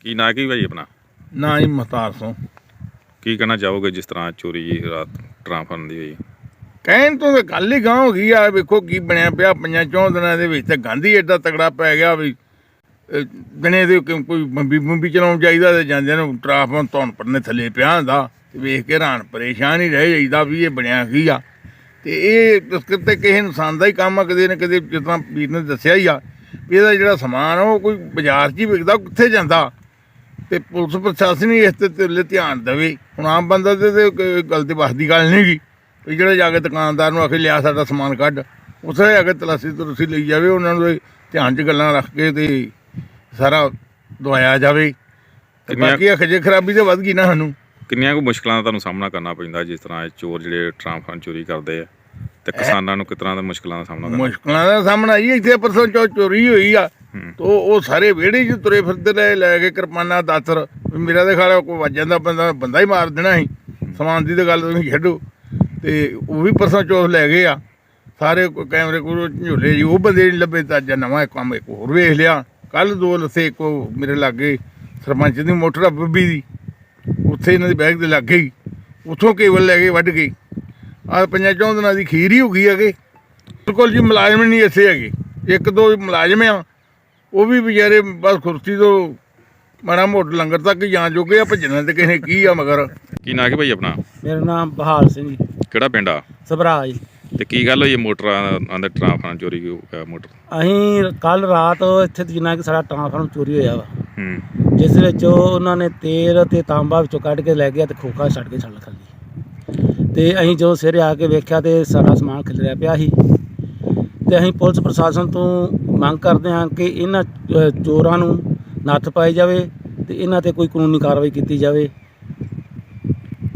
ਕੀ ਨਾਂ ਕੀ ਭਾਈ ਆਪਣਾ? ਨਾ ਹੀ ਮਹਤਾਰ ਸੋਂ ਕੀ ਕਹਿਣਾ ਚਾਹੋਗੇ ਜਿਸ ਤਰ੍ਹਾਂ ਚੋਰੀ ਜੀ ਰਾਤ ਟਰਾਂਫਰਨ ਦੀ ਹੋਈ? ਕਹਿਣ ਤੋਂ ਤਾਂ ਗੱਲ ਹੀ ਗਾਂ ਹੋ ਗਈ ਆ ਵੇਖੋ ਕੀ ਬਣਿਆ ਪਿਆ। ਪੰਜਾਂ ਚੌਂ ਦਿਨਾਂ ਦੇ ਵਿੱਚ ਤੇ ਗਾਂਧੀ ਏਡਾ ਤਗੜਾ ਪੈ ਗਿਆ ਵੀ ਅਹ, ਦਿਨੇ ਦੇ ਕੋਈ ਕੋਈ ਬੰਬੀ ਬੰਬੀ ਚਲਾਉਣ ਚਾਹੀਦਾ ਤੇ ਜਾਂਦਿਆਂ ਨੂੰ ਟਰਾਫੋਨ ਧੌਣ ਪਰਨੇ ਥੱਲੇ ਪਿਆ ਹੁੰਦਾ। ਤੇ ਵੇਖ ਕੇ ਹੈਰਾਨ ਪਰੇਸ਼ਾਨ ਹੀ ਰਹਿ ਜਾਈਦਾ ਵੀ ਇਹ ਬਣਿਆ ਕੀ ਆ। ਤੇ ਇਹ ਤਸਕਰ ਤੇ ਕਿਸੇ ਇਨਸਾਨ ਦਾ ਹੀ ਕੰਮ ਆ ਕਦੇ ਨਾ ਕਦੇ ਜਿਸ ਤਰ੍ਹਾਂ ਵੀਰ ਨੇ ਦੱਸਿਆ ਹੀ ਆ ਵੀ ਇਹਦਾ ਜਿਹੜਾ ਸਮਾਨ ਆ ਉਹ ਕੋਈ ਬਾਜ਼ਾਰ 'ਚ ਹੀ ਵਿਕਦਾ ਕਿੱਥੇ ਜਾਂਦਾ? ਤੇ ਪੁਲਿਸ ਪ੍ਰਸ਼ਾਸਨ ਹੀ ਇਸ ਤੇ ਧਿਆਨ ਦੇਵੇ। ਹੁਣ ਆਮ ਬੰਦਾ ਤੇ ਗੱਲ ਤੇ ਬਸ ਦੀ ਗੱਲ ਨਹੀਂ ਗੀ ਵੀ ਜਿਹੜਾ ਜਾ ਕੇ ਦੁਕਾਨਦਾਰ ਨੂੰ ਆਖੇ ਲਿਆ ਸਾਡਾ ਸਮਾਨ ਕੱਢ। ਉਸੇ ਜਾ ਕੇ ਤਲਾਸੀ ਤੁਲਸੀ ਲਈ ਜਾਵੇ ਉਹਨਾਂ ਨੂੰ ਧਿਆਨ 'ਚ ਗੱਲਾਂ ਰੱਖ ਕੇ ਤੇ ਸਾਰਾ ਦਵਾਇਆ ਜਾਵੇ। ਤੇ ਬਾਕੀ ਖਜੇ ਖਰਾਬੀ ਤੇ ਵੱਧ ਗਈ ਨਾ ਸਾਨੂੰ। ਕਿੰਨੀਆਂ ਕੁ ਮੁਸ਼ਕਲਾਂ ਦਾ ਤੁਹਾਨੂੰ ਸਾਹਮਣਾ ਕਰਨਾ ਪੈਂਦਾ ਜਿਸ ਤਰ੍ਹਾਂ ਇਹ ਚੋਰ ਜਿਹੜੇ ਟਰਾਂਫਰਨ ਚੋਰੀ ਕਰਦੇ ਆ? ਤੇ ਕਿਸਾਨਾਂ ਨੂੰ ਕਿਸ ਤਰ੍ਹਾਂ ਦੇ ਮੁਸ਼ਕਲਾਂ ਦਾ ਸਾਹਮਣਾ ਕਰਨਾ? ਮੁਸ਼ਕਲਾਂ ਦਾ ਸਾਹਮਣਾ ਹੀ ਇੱਥੇ ਪਰਸੋਂ ਚੋ ਚੋਰੀ ਹੋਈ ਆ। ਤੋ ਉਹ ਸਾਰੇ ਵਿਹੜੇ 'ਚ ਤੁਰੇ ਫਿਰਦੇ ਲੈ ਲੈ ਕੇ ਕਿਰਪਾਨਾਂ ਦਾਤਰ। ਮੇਰਾ ਤੇ ਖਾਲਾ ਕੋਈ ਵੱਜ ਜਾਂਦਾ ਬੰਦਾ ਬੰਦਾ ਹੀ ਮਾਰ ਦੇਣਾ ਸੀ। ਸਮਾਨ ਦੀ ਤਾਂ ਗੱਲ ਤੁਸੀਂ ਛੱਡੋ। ਤੇ ਉਹ ਵੀ ਪਰਸੋਂ ਚੋਥ ਲੈ ਗਏ ਆ। ਸਾਰੇ ਕੈਮਰੇ ਕੋਲ ਝੁੱਲੇ ਜੀ ਉਹ ਬੰਦੇ ਨਹੀਂ ਲੱਭੇ ਤਾਂ ਅੱਜ ਨਵਾਂ ਕੰਮ ਇੱਕ ਹੋਰ ਵੇਖ ਲਿਆ। ਕੱਲ ਦੋ ਲਸੇ ਕੋ ਮੇਰੇ ਲਾਗੇ ਸਰਪੰਚ ਦੀ ਮੋਟਰ ਆ ਬੱਬੀ ਦੀ। ਉੱਥੇ ਇਹਨਾਂ ਦੀ ਬੈਗ ਦੇ ਲੱਗੇ ਹੀ ਉੱਥੋਂ ਕੇਬਲ ਲੈ ਕੇ ਵੱਢ ਗਈ ਆ ਪੰਜਾਂ ਚੌਂ ਦਿਨਾਂ ਦੀ ਖੀਰ ਹੀ ਹੋ ਗਈ ਹੈਗੇ। ਬਿਲਕੁਲ ਜੀ ਮੁਲਾਜ਼ਮ ਨਹੀਂ ਇੱਥੇ ਹੈਗੇ। ਇੱਕ ਦੋ ਮੁਲਾਜ਼ਮ ਆ। ਉਹ ਵੀ ਵਿਚਾਰੇ ਬਸ ਕੁਰਸੀ ਤੋਂ ਮਾੜਾ ਮੋਟ ਲੰਗਰ ਤੱਕ ਜਾਣ ਜੋਗੇ ਆ ਭੱਜਣਾ ਤੇ ਕਿਸੇ ਕੀ ਆ ਮਗਰ। ਕੀ ਨਾਂ ਕੀ ਭਾਈ ਆਪਣਾ? ਮੇਰਾ ਨਾਮ ਬਹਾਲ ਸਿੰਘ ਜੀ। ਕਿਹੜਾ ਪਿੰਡ ਆ? ਸਭਰਾ ਜੀ। ਤੇ ਕੀ ਗੱਲ ਹੋਈ ਇਹ ਮੋਟਰਾਂ ਆਂਦੇ ਟਰਾਂਫਰਨ ਚੋਰੀ ਕਿਉਂ ਹੋਇਆ ਮੋਟਰ? ਅਸੀਂ ਕੱਲ ਰਾਤ ਇੱਥੇ ਜਿੰਨਾ ਕਿ ਸਾਡਾ ਟ੍ਰਾਂਸਫਾਰਮ ਚੋਰੀ ਹੋਇਆ ਵਾ। ਹੂੰ। ਜਿਸ ਵਿੱਚ ਉਹ ਉਹਨਾਂ ਨੇ ਤੇਲ ਤੇ ਤਾਂਬਾ ਵਿੱਚੋਂ ਕੱਢ ਕੇ ਲੈ ਗਿਆ ਤੇ ਖੋਖਾ ਛੱਡ ਕੇ ਛੱਡ ਖਾਲੀ ਤੇ ਅਸੀਂ ਜੋ ਸਿਰੇ ਆ ਕੇ ਵੇਖਿਆ ਤੇ ਸਾਰਾ ਸਮਾਨ ਖਿਲਰਿਆ ਪਿਆ ਸੀ। ਤੇ ਅਸੀਂ ਪੁਲਿਸ ਪ੍ਰਸ਼ਾਸਨ ਤੋਂ ਮੰਗ ਕਰਦੇ ਹਾਂ ਕਿ ਇਹਨਾਂ ਚੋਰਾਂ ਨੂੰ ਨੱਥ ਪਾਈ ਜਾਵੇ ਤੇ ਇਹਨਾਂ ਤੇ ਕੋਈ ਕਾਨੂੰਨੀ ਕਾਰਵਾਈ ਕੀਤੀ ਜਾਵੇ।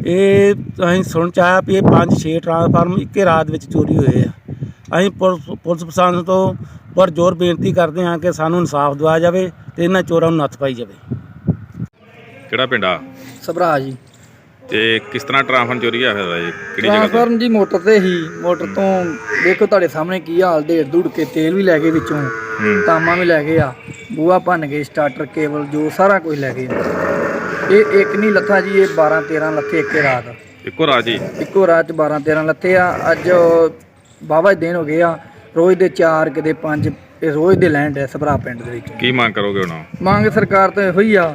ਇਹ ਅਸੀਂ ਸੁਣ ਚ ਆਇਆ ਵੀ ਇਹ 5-6 ਟ੍ਰਾਂਸਫਾਰਮ ਇੱਕੇ ਰਾਤ ਵਿੱਚ ਚੋਰੀ ਹੋਏ ਆ। ਅਸੀਂ ਪੁਲਿਸ ਪੁਲਿਸ ਪ੍ਰਸ਼ਾਸਨ ਤੋਂ ਪਰ ਜ਼ੋਰ ਬੇਨਤੀ ਕਰਦੇ ਹਾਂ ਕਿ ਸਾਨੂੰ ਇਨਸਾਫ ਦਿਵਾਇਆ ਜਾਵੇ ਤੇ ਇਹਨਾਂ ਚੋਰਾਂ ਨੂੰ ਨੱਥ ਪਾਈ ਜਾਵੇ। ਕਿਹੜਾ ਪਿੰਡ ਆ? ਸਭਰਾ ਜੀ। ਤੇ ਕਿਸ ਤਰ੍ਹਾਂ ਟਰਾਂਫਰਨ ਚੋਰੀ ਆ ਫਿਰ ਇਹ ਕਿਹੜੀ ਜਗ੍ਹਾ ਤੇ? ਜੀ ਮੋਟਰ ਤੇ ਹੀ ਮੋਟਰ ਤੋਂ ਦੇਖੋ ਤੁਹਾਡੇ ਸਾਹਮਣੇ ਕੀ ਹਾਲ ਢੇੜ ਧੂੜ ਕੇ ਤੇਲ ਵੀ ਲੈ ਗਏ ਵਿੱਚੋਂ ਤਾਮਾ ਵੀ ਲੈ ਗਏ ਆ ਬੂਆ ਭੰਨ ਗਏ ਸਟਾਰਟਰ ਕੇਬਲ ਜੋ ਸਾਰਾ ਕੁਝ ਲੈ ਗਏ ਇਹ ਇੱਕ ਨਹੀਂ ਲੱਥਾ ਜੀ ਇਹ 12 13 ਲੱਥੇ ਇੱਕੇ ਰਾਤ। ਇੱਕੋ ਰਾਤ ਜੀ? ਇੱਕੋ ਰਾਤ ਚ 12 13 ਲੱਥੇ ਆ ਅੱਜ ਬਾਬਾ ਦਿਨ ਹੋ ਗਏ ਆ ਰੋਜ਼ ਦੇ 4 ਕਿਤੇ 5 ਇਹ ਰੋਜ਼ ਦੇ ਲੈਂਡ ਹੈ ਸਭਰਾ ਪਿੰਡ ਦੇ ਵਿੱਚ। ਕੀ ਮੰਗ ਕਰੋਗੇ ਹੁਣ? ਮੰਗ ਸਰਕਾਰ ਤੋਂ ਇਹੋ ਹੀ ਆ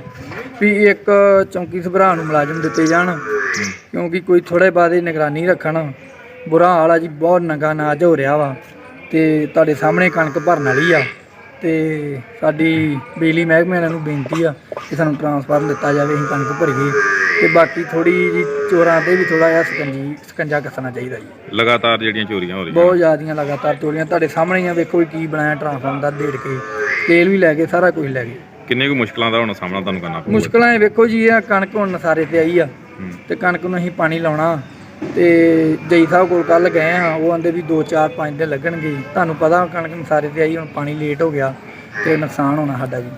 ਵੀ ਇੱਕ ਚੌਂਕੀ ਸਭਰਾ ਨੂੰ ਮੁਲਾਜ਼ਮ ਦਿੱਤੇ ਜਾਣ ਕਿਉਂਕਿ ਕੋਈ ਥੋੜੇ ਬਾਅਦ ਹੀ ਨਿਗਰਾਨੀ ਰੱਖਣ ਬੁਰਾ ਹਾਲ ਆ ਜੀ ਬਹੁਤ ਨੰਗਾ ਨਾਜ ਹੋ ਰਿਹਾ ਵਾ ਤੇ ਤੁਹਾਡੇ ਸਾਹਮਣੇ ਕਣਕ ਭਰਨ ਵਾਲੀ ਆ ਤੇ ਸਾਡੀ ਬਿਜਲੀ ਮਹਿਕਮੇ ਵਾਲਿਆਂ ਨੂੰ ਬੇਨਤੀ ਆ ਕਿ ਸਾਨੂੰ ਟਰਾਂਸਫਾਰਮ ਦਿੱਤਾ ਜਾਵੇ ਅਸੀਂ ਕਣਕ ਭਰੀਏ ਤੇ ਬਾਕੀ ਥੋੜੀ ਜੀ ਚੋਰਾਂ ਤੇ ਵੀ ਥੋੜਾ ਜਿਹਾ ਸਕੰਜੀ ਸਕੰਜਾ ਕੱਸਣਾ ਚਾਹੀਦਾ ਜੀ। ਲਗਾਤਾਰ ਜਿਹੜੀਆਂ ਚੋਰੀਆਂ ਹੋ ਰਹੀਆਂ। ਬਹੁਤ ਜ਼ਿਆਦੀਆਂ ਲਗਾਤਾਰ ਚੋਰੀਆਂ ਤੁਹਾਡੇ ਸਾਹਮਣੇ ਹੀ ਆ ਵੇਖੋ ਵੀ ਕੀ ਬਣਾਇਆ ਟਰਾਂਸਫਾਰਮ ਦਾ ਢੇੜ ਕੇ ਤੇਲ ਵੀ ਲੈ ਗਏ ਸਾਰਾ ਕੁਝ ਲੈ ਗਏ। ਕਿੰਨੇ ਕੁ ਮੁਸ਼ਕਲਾਂ ਦਾ ਹੁਣ ਸਾਹਮਣਾ ਤੁਹਾਨੂੰ ਕਰਨਾ ਪਊਗਾ? ਮੁਸ਼ਕਲਾਂ ਇਹ ਵੇਖੋ ਜੀ ਇਹ ਕਣਕ ਹੁਣ ਨਸਾਰੇ ਤੇ ਆਈ ਆ ਹੂੰ। ਤੇ ਕਣਕ ਨੂੰ ਅਸੀਂ ਪਾਣੀ ਲਾਉਣਾ ਤੇ ਜਈ ਸਾਹਿਬ ਕੋਲ ਕੱਲ ਗਏ ਹਾਂ ਉਹ ਆਂਦੇ ਵੀ 2 4 5 ਦਿਨ ਲੱਗਣਗੇ। ਤੁਹਾਨੂੰ ਪਤਾ ਕਣਕ ਨਸਾਰੇ ਤੇ ਆਈ ਹੁਣ ਪਾਣੀ ਲੇਟ ਹੋ ਗਿਆ ਤੇ ਨੁਕਸਾਨ ਹੋਣਾ ਸਾਡਾ ਵੀ।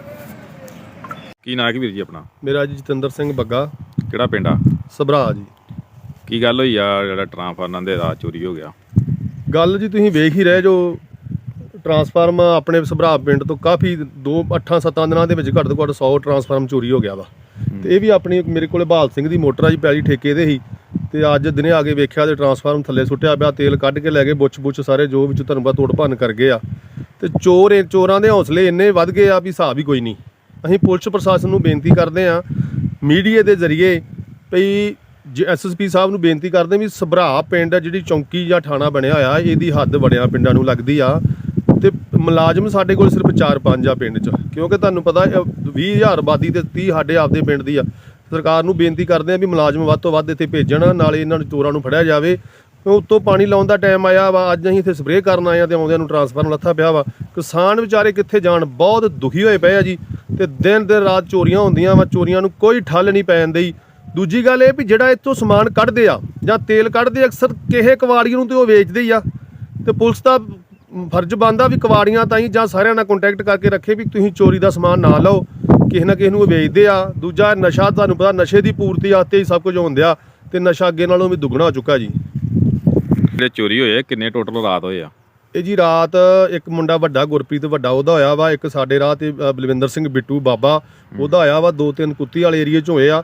ਕੀ ਨਾਂ ਕੀ ਵੀਰ ਜੀ ਆਪਣਾ? ਮੇਰਾ ਜੀ ਜਤਿੰਦਰ ਸਿੰਘ ਬੱਗਾ। ਕਿਹੜਾ ਪਿੰਡ ਆ? ਸਭਰਾ ਜੀ। ਕੀ ਗੱਲ ਹੋਈ ਆ ਜਿਹੜਾ ਟਰਾਂਫਰਨ ਦੇ ਰਾਤ ਚੋਰੀ ਹੋ ਗਿਆ? ਗੱਲ ਜੀ ਤੁਸੀਂ ਵੇਖ ਹੀ ਰਹੇ ਜੋ ਟਰਾਂਸਫਾਰਮ ਆਪਣੇ ਸਭਰਾ ਪਿੰਡ ਤੋਂ ਕਾਫੀ 2 8 7 ਦਿਨਾਂ ਦੇ ਵਿੱਚ ਘੱਟ ਤੋਂ ਘੱਟ 100 ਟਰਾਂਸਫਾਰਮ ਚੋਰੀ ਹੋ ਗਿਆ ਵਾ। ਤੇ ਇਹ ਵੀ ਆਪਣੀ ਮੇਰੇ ਕੋਲੇ ਬਹਾਲ ਸਿੰਘ ਦੀ ਮੋਟਰ ਆ ਜੀ ਪੈਲੀ ਠੇਕੇ ਦੇ ਹੀ। ਤੇ ਅੱਜ ਦਿਨੇ ਆ ਕੇ ਵੇਖਿਆ ਤੇ ਟਰਾਂਸਫਾਰਮ ਥੱਲੇ ਸੁੱਟਿਆ ਪਿਆ ਤੇਲ ਕੱਢ ਕੇ ਲੈ ਗਏ ਬੁੱਚ ਬੁੱਚ ਸਾਰੇ ਜੋ ਵਿੱਚ ਪਤਾ ਤੋੜ ਭੰਨ ਕਰ ਗਏ ਆ। ਤੇ ਚੋਰ ਇਹ- ਚੋਰਾਂ ਦੇ ਹੌਸਲੇ ਇੰਨੇ ਵੱਧ ਗਏ ਆ ਵੀ ਹਿਸਾਬ ਹੀ ਕੋਈ ਨਹੀਂ। ਅਸੀਂ ਪੁਲਿਸ ਪ੍ਰਸ਼ਾਸਨ ਨੂੰ ਬੇਨਤੀ ਕਰਦੇ ਆ ਮੀਡੀਆ ਦੇ ਜ਼ਰੀਏ ਭਈ ਐਸਐਸਪੀ ਸਾਹਿਬ ਨੂੰ ਬੇਨਤੀ ਕਰਦੇ ਵੀ ਸਭਰਾ ਪਿੰਡ ਜਿਹੜੀ ਚੌਂਕੀ ਜਾਂ ਥਾਣਾ ਬਣਿਆ ਹੋਇਆ ਇਹਦੀ ਹੱਦ ਬੜਿਆ ਪਿੰਡਾਂ ਨੂੰ ਲੱਗਦੀ ਆ। ਤੇ ਮੁਲਾਜ਼ਮ ਸਾਡੇ ਕੋਲ ਸਿਰਫ 4-5 ਆ ਪਿੰਡ 'ਚ। ਕਿਉਂਕਿ ਤੁਹਾਨੂੰ ਪਤਾ 20000 ਆਬਾਦੀ ਤੇ 30 ਸਾਡੇ ਆਪਦੇ ਪਿੰਡ ਦੀ ਆ। ਸਰਕਾਰ ਨੂੰ ਬੇਨਤੀ ਕਰਦੇ ਆ ਵੀ ਮੁਲਾਜ਼ਮ ਵੱਧ ਤੋਂ ਵੱਧ ਇੱਥੇ ਭੇਜਣ, ਨਾਲੇ ਇਹਨਾਂ ਨੂੰ ਚੋਰਾਂ ਨੂੰ ਫੜਿਆ ਜਾਵੇ। ਉੱਤੋਂ ਪਾਣੀ ਲਾਉਣ ਦਾ ਟਾਈਮ ਆਇਆ ਵਾ, ਅੱਜ ਅਸੀਂ ਇੱਥੇ ਸਪਰੇਅ ਕਰਨ ਆਏ ਆ ਤੇ ਆਉਂਦਿਆਂ ਨੂੰ ਟਰਾਂਸਫਾਰਮ ਲੱਥਾ ਪਿਆ ਵਾ। ਕਿਸਾਨ ਵਿਚਾਰੇ ਕਿੱਥੇ ਜਾਣ, ਬਹੁਤ ਦੁਖੀ ਹੋਏ ਪਏ ਆ ਜੀ। ਤੇ ਦਿਨ ਦਿਨ ਰਾਤ ਚੋਰੀਆਂ ਹੁੰਦੀਆਂ ਵਾ, ਚੋਰੀਆਂ ਨੂੰ ਕੋਈ ਠੱਲ ਨਹੀਂ ਪੈਣ ਦਈ। ਦੂਜੀ ਗੱਲ ਇਹ ਵੀ ਜਿਹੜਾ ਇੱਥੋਂ ਸਮਾਨ ਕੱਢਦੇ ਆ ਜਾਂ ਤੇਲ ਕੱਢਦੇ ਅਕਸਰ ਕਿਸੇ ਕਵਾੜੀ ਨੂੰ ਤੇ ਉਹ ਵੇਚਦੇ ਹੀ ਆ। ਤੇ ਪੁਲਿਸ ਦਾ ਫਰਜ਼ ਬਣਦਾ ਵੀ ਕਵਾੜੀਆਂ ਤਾਈਂ ਜਾਂ ਸਾਰਿਆਂ ਨਾਲ ਕੰਟੈਕਟ ਕਰਕੇ ਰੱਖੇ ਵੀ ਤੁਸੀਂ ਚੋਰੀ ਦਾ ਸਮਾਨ ਨਾ ਲਓ। ਕਿਸੇ ਨਾ ਕਿਸੇ ਨੂੰ ਉਹ ਵੇਚਦੇ ਆ। ਦੂਜਾ ਨਸ਼ਾ ਤੁਹਾਨੂੰ ਪਤਾ ਨਸ਼ੇ ਦੀ ਪੂਰਤੀ ਆਤੇ ਹੀ ਸਭ ਕੁਝ ਹੁੰਦਿਆ ਤੇ ਨਸ਼ਾ ਅੱਗੇ ਨਾਲੋਂ ਵੀ ਦੁੱਗਣਾ ਹੋ ਚੁੱਕਾ ਜੀ। ਜਿਹੜੇ ਚੋਰੀ ਹੋਏ ਕਿੰਨੇ ਟੋਟਲ ਰਾਤ ਹੋਏ ਆ? ਇਹ ਜੀ ਰਾਤ ਇੱਕ ਮੁੰਡਾ ਵੱਡਾ ਗੁਰਪ੍ਰੀਤ ਵੱਡਾ ਉਹਦਾ ਹੋਇਆ ਵਾ ਇੱਕ ਸਾਡੇ ਰਾਹ ਤੇ ਅ, ਬਲਵਿੰਦਰ ਸਿੰਘ ਬਿੱਟੂ ਬਾਬਾ ਉਹਦਾ ਹੋਇਆ ਵਾ ਦੋ ਤਿੰਨ ਕੁੱਤੀ ਵਾਲੇ ਏਰੀਏ 'ਚ ਹੋਏ ਆ।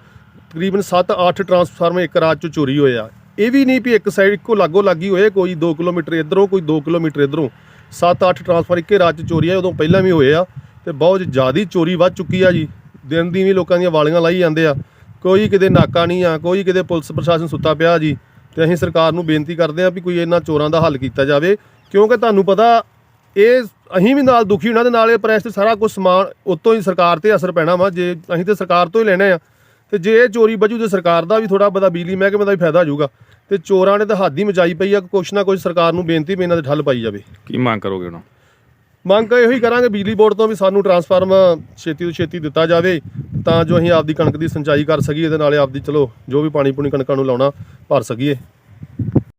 ਤਕਰੀਬਨ 7-8 ਟਰਾਂਸਫਾਰਮਰ ਇੱਕ ਰਾਤ 'ਚ ਚੋਰੀ ਹੋਏ ਆ। ਇਹ ਵੀ ਨਹੀਂ ਵੀ ਇੱਕ ਸਾਈਡ ਇੱਕੋ ਲਾਗੋ ਲੱਗੀ ਹੋਏ, ਕੋਈ 2 ਕਿਲੋਮੀਟਰ ਇਧਰੋਂ, ਕੋਈ 2 ਕਿਲੋਮੀਟਰ ਇਧਰੋਂ। 7-8 ਟਰਾਂਸਫਰ ਇੱਕੇ ਰਾਤ 'ਚ ਚੋਰੀ ਆ, ਉਦੋਂ ਪਹਿਲਾਂ ਵੀ ਹੋਏ ਆ ਤੇ ਬਹੁਤ ਜ਼ਿਆਦਾ ਚੋਰੀ ਵੱਧ ਚੁੱਕੀ ਆ ਜੀ। ਦਿਨ ਦੀ ਵੀ ਲੋਕਾਂ ਦੀਆਂ ਵਾਲੀਆਂ ਲਾਈ ਜਾਂਦੇ ਆ। ਕੋਈ ਕਿਤੇ ਨਾਕਾ ਨਹੀਂ ਆ, ਕੋਈ ਕਿਤੇ ਪੁਲਿਸ ਪ੍ਰਸ਼ਾਸਨ ਸੁੱਤਾ ਪਿਆ ਜੀ ਤੇ ਅਸੀਂ ਸਰਕਾਰ ਨੂੰ ਬੇਨਤੀ ਕਰਦੇ ਆ ਵੀ ਕੋਈ ਇਹਨਾਂ ਚੋਰਾਂ ਦਾ ਹੱਲ ਕੀਤਾ ਜਾਵੇ। ਕਿਉਂਕਿ ਤੁਹਾਨੂੰ ਪਤਾ, ਇਹ ਅਸੀਂ ਵੀ ਨਾਲ ਦੁਖੀ, ਉਹਨਾਂ ਦੇ ਨਾਲ ਇਹ ਪ੍ਰੈਸ ਤੇ ਸਾਰਾ ਕੁਝ ਸਮਾਨ, ਉਤੋਂ ਹੀ ਸਰਕਾਰ ਤੇ ਅਸਰ ਪੈਣਾ ਵਾ। ਜੇ ਅਸੀਂ ਤੇ ਸਰਕਾਰ ਤੋਂ ਹੀ ਲੈਣੇ ਆ ਤੇ ਜੇ ਇਹ ਚੋਰੀ ਬਜੂ ਤੇ ਸਰਕਾਰ ਦਾ ਵੀ ਥੋੜਾ ਬਦਾ ਬਿਜਲੀ ਮਹਿਕਮੇ ਦਾ ਵੀ ਫਾਇਦਾ ਹੋ ਜਾਊਗਾ। ਤੇ ਚੋਰਾਂ ਨੇ ਤਾਂ ਹੱਦ ਹੀ ਮਚਾਈ ਪਈ ਆ ਕੁਛ ਨਾ ਕੁਛ ਸਰਕਾਰ ਨੂੰ ਬੇਨਤੀ ਵੀ ਇਹਨਾਂ ਦੇ ਠੱਲ ਪਾਈ ਜਾਵੇ। ਕੀ ਮੰਗ ਕਰੋਗੇ ਹੁਣ? ਮੰਗ ਇਹੋ ਹੀ ਕਰਾਂਗੇ ਬਿਜਲੀ ਬੋਰਡ ਤੋਂ ਵੀ ਸਾਨੂੰ ਟਰਾਂਸਫਾਰਮ ਛੇਤੀ ਤੋਂ ਛੇਤੀ ਦਿੱਤਾ ਜਾਵੇ ਤਾਂ ਜੋ ਅਸੀਂ ਆਪਦੀ ਕਣਕ ਦੀ ਸਿੰਚਾਈ ਕਰ ਸਕੀਏ ਤੇ ਨਾਲੇ ਆਪਦੀ ਚਲੋ ਜੋ ਵੀ ਪਾਣੀ ਪੂਣੀ ਕਣਕਾਂ ਨੂੰ ਲਾਉਣਾ ਭਰ ਸਕੀਏ।